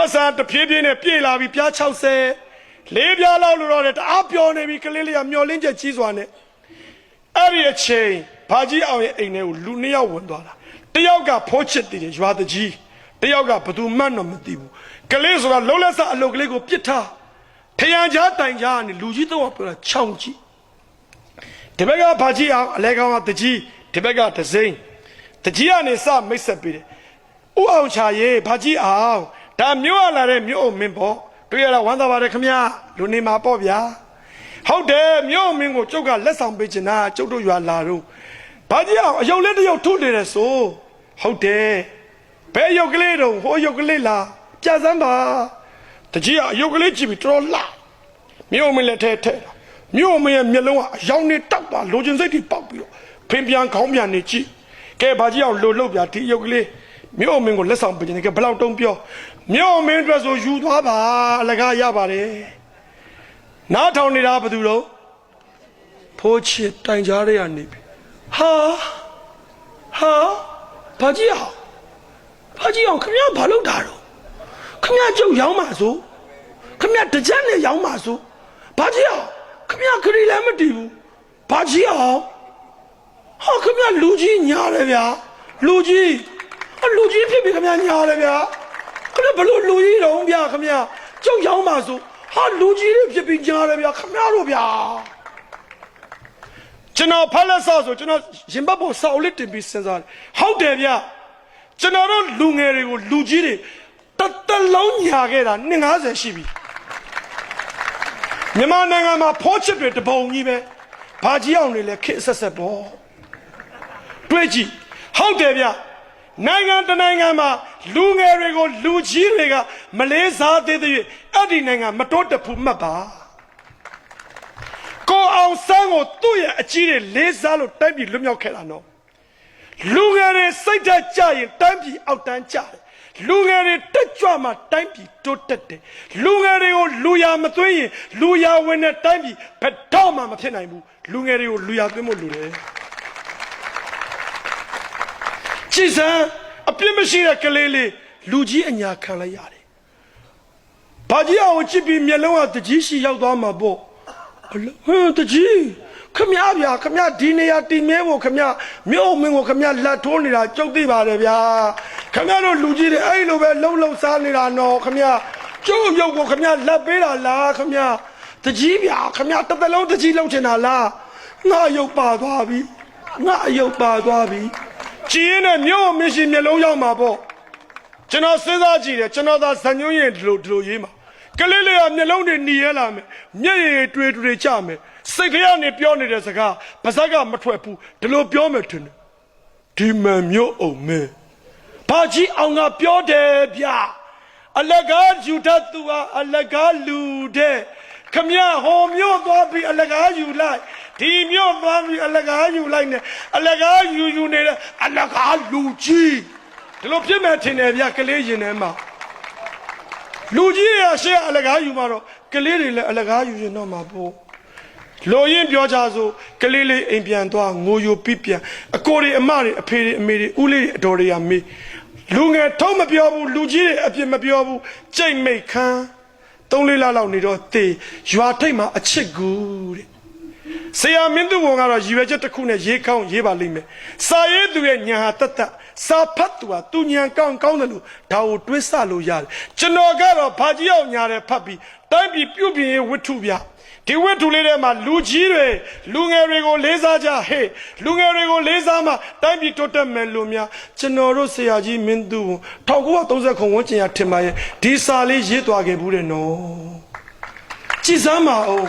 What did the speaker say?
ပတ်စံတစ်ဖြည်းဖြည်းနဲ့ပြေလာပြီးပြား60လေးပြားလောက်လို့တော့တအားပျော်နေပြီကလေးလေးကမျောလင်းချက်ကြီးစွာနဲ့အဲ့ဒီအချိန်ဘာကြီးအောင်ရဲ့အိမ်ထဲကိုလူနှစ်ယောက်ဝင်သွားတာတယောက်ကဖိုးချစ်တည်တယ်ရွာတကြီးတယောက်ကဘသူမှတ်တော့မသိဘူးကလေးဆိုတာလုံးလက်စအလုပ်ကလေးကိုပြစ်ထားထရန်ကြားတိုင်ကြားကနေလူကြီးတော့ပြောတာချောင်းကြီးဒီဘက်ကဘာကြီးအောင်အလဲကောင်ကတကြီးဒီဘက်ကဒစိမ့်တကြီးကနေစမိတ်ဆက်ပေးတယ်ဥအောင်ချာရေဘာကြီးအောင် ဒါမြို့ရလာတဲ့မြို့အုံမင်းပေါ့တွေ့ရတာဝမ်းသာပါတယ်ခမရလူနေမှာပေါ့ဗျာဟုတ်တယ်မြို့အုံမင်းကိုကျုပ်ကလက်ဆောင်ပေးချင်တာကျုပ်တို့ရွာလာတော့ဘာကြီးအောင်အယုတ်လေးတစ်ယုတ်ထုနေတယ်ဆိုဟုတ်တယ်ဘယ်ယုတ်ကလေးတော့ဟိုယုတ်ကလေးလားပြစမ်းပါတကြီးကအယုတ်ကလေးကြည့်ပြီးတော်တော်လှမြို့မင်းလက်ထဲထဲတာမြို့မင်းရဲ့မျက်လုံးကအယောင်နေတောက်တာလိုချင်စိတ်တွေပေါက်ပြီးတော့ဖင်ပြန်ခေါင်းပြန်နေကြည့်ကဲဘာကြီးအောင်လိုလှုပ်ပြဒီရုပ်ကလေး မြို့မင်းကိုလက်ဆောင်ပေးခြင်းကဲဘယ်လောက်တုံးပြောမြို့မင်းအတွက်ဆိုယူသွားပါအလကားရပါတယ်နားထောင်နေတာဘယ်သူတော့ဖိုးချစ်တိုင်ကြားရရနေပြီဟာဟာဘာကြီးအောင်ဘာကြီးအောင်ခင်ဗျားဘာလုပ်တာတော့ခင်ဗျားကြုတ်ရောင်းပါဆိုခမရတကြက်နဲ့ရောင်းပါစို့ဘာကြီးအောင်ခမရခရီလည်းမတည်ဘူးဘာကြီးအောင်ဟာခမရလူကြီးညားတယ်ဗျာလူကြီး အလူကြီးဖြစ်ပြီခမရညားတယ်ဗျာခမရဘလို့လူကြီးတော့ဗျာခမရကြောက်ရောင်းပါစို့ဟာလူကြီးတွေဖြစ်ပြီးညားတယ်ဗျာခမရတို့ဗျာကျွန်တော်ဖက်လက်ဆော့ဆိုကျွန်တော်ရင်ဘတ်ပေါ်စောက်လေးတင်ပြီးစဉ်းစားတယ်ဟုတ်တယ်ဗျာကျွန်တော်တို့လူငယ်တွေကိုလူကြီးတွေတတလုံးညာခဲ့တာ250ရှိပြီမြန်မာနိုင်ငံမှာဖောချစ်တွေတပုံကြီးပဲဘာကြီးအောင်တွေလည်းခစ်ဆက်ဆက်ပေါ့တွေ့ကြည့်ဟုတ်တယ်ဗျ နိုင်ငံတနိုင်ငံမှာလူငယ်တွေကိုလူကြီးတွေကမလေးစားသေးသေးအဲ့ဒီနိုင်ငံမတိုးတက်ဘူးမှတ်ပါကိုအောင်ဆန်းကိုသူ့ရဲ့အကြီးတွေလေးစားလို့တိုက်ပြီးလွတ်မြောက်ခဲ့တာနော်လူငယ်တွေစိတ်ဓာတ်ကြရင်တိုင်းပြည်အောက်တန်းကြတယ်လူငယ်တွေတက်ကြွမှတိုင်းပြည်တိုးတက်တယ်လူငယ်တွေကိုလူရမသွင်းရင်လူရဝင်တဲ့တိုင်းပြည်ဘယ်တော့မှမဖြစ်နိုင်ဘူးလူငယ်တွေကိုလူရသွင်းဖို့လူတယ် ကြည်စံအပြစ်မရှိတဲ့ကလေးလေးလူကြီးအညာခံလိုက်ရတယ်ဘာကြီးအောင်ချစ်ပြီးမျက်လုံးကတကြီးရှိရောက်သွားမှာပေါ့အလဟမ်တကြီးခမရဗျာခမရဒီနေရာတည်မဲဖို့ခမရမြို့မင်းကိုခမရလက်ထိုးနေတာကြုတ်သိပါတယ်ဗျာခမရတို့လူကြီးတွေအဲ့လိုပဲလှုပ်လှုပ်စားနေတာနော်ခမရကျုပ်ရုပ်ကိုခမရလက်ပေးတာလားခမရတကြီးဗျာခမရတစ်သက်လုံးတကြီးလှုပ်ချင်တာလားငါရုပ်ပါသွားပြီငါရုပ်ပါသွားပြီ ကြည်ရင်နဲ့မြို့မင်းရှင်မျက်လုံးရောက်မှာပေါ့ကျွန်တော်စဉ်းစားကြည့်တယ်ကျွန်တော်သာဇညွန့်ရင်ဒီလိုဒီလိုရေးမှာကလေးလေးကမျက်လုံးတွေหนีရဲလာမယ်မျက်ရည်တွေတွေ့တွေ့ကြမယ်စိတ်ထဲကနေပြောနေတဲ့စကားပါဇက်ကမထွက်ဘူးဒီလိုပြောမယ်ထင်တယ်ဒီမန်မျိုးအောင်မင်းဘာကြီးအောင်ကပြောတယ်ဗျအလကားယူတတ်သူဟာအလကားလူတဲ့ခမရဟောမျိုးသွားပြီးအလကားယူလိုက် ဒီမျိုးသွားပြီးအလကားယူလိုက်နဲ့အလကားယူယူနေတဲ့အလကားလူကြီးဒီလိုပြစ်မဲ့ထင်တယ်ဗျကလေးရင်ထဲမှာလူကြီးရရှေ့အလကားယူမှာတော့ကလေးတွေလည်းအလကားယူရင်တော့မှာပေါ့လိုရင်းပြောကြဆိုကလေးလေးအိမ်ပြန်သွားငိုယိုပြပြန်အကိုတွေအမတွေအဖေတွေအမေတွေဦးလေးတွေအတော်တွေကမေးလူငယ်ထုံးမပြောဘူးလူကြီးတွေအပြစ်မပြောဘူးကြိတ်မိတ်ခမ်းသုံးလေးလလောက်နေတော့တေရွာထိတ်မှာအချစ်ကူတဲ့ ဆရာမင်းသူဝန်ကတော့ရည်ရွယ်ချက်တစ်ခုနဲ့ရေးကောင်းရေးပါလိမ့်မယ်။စာရေးသူရဲ့ညာဟာတတ်တတ်စာဖတ်သူဟာသူညာကောင်းကောင်းတယ်လို့ဒါကိုတွေးဆလို့ရတယ်။ကျွန်တော်ကတော့ဘာကြီးအောင်ညာတယ်ဖတ်ပြီးတိုင်းပြည်ပြုတ်ပြင်းရေးဝတ္ထုပြဒီဝတ္ထုလေးထဲမှာလူကြီးတွေလူငယ်တွေကိုလေးစားကြဟေ့လူငယ်တွေကိုလေးစားမှတိုင်းပြည်တိုးတက်မယ်လို့များကျွန်တော်တို့ဆရာကြီးမင်းသူဝန်1930ခုဝန်းကျင်ရထင်ပါရဲ့ဒီစာလေးရေးသွားခဲ့ဘူးတဲ့နော်ကြည်စမ်းပါအောင်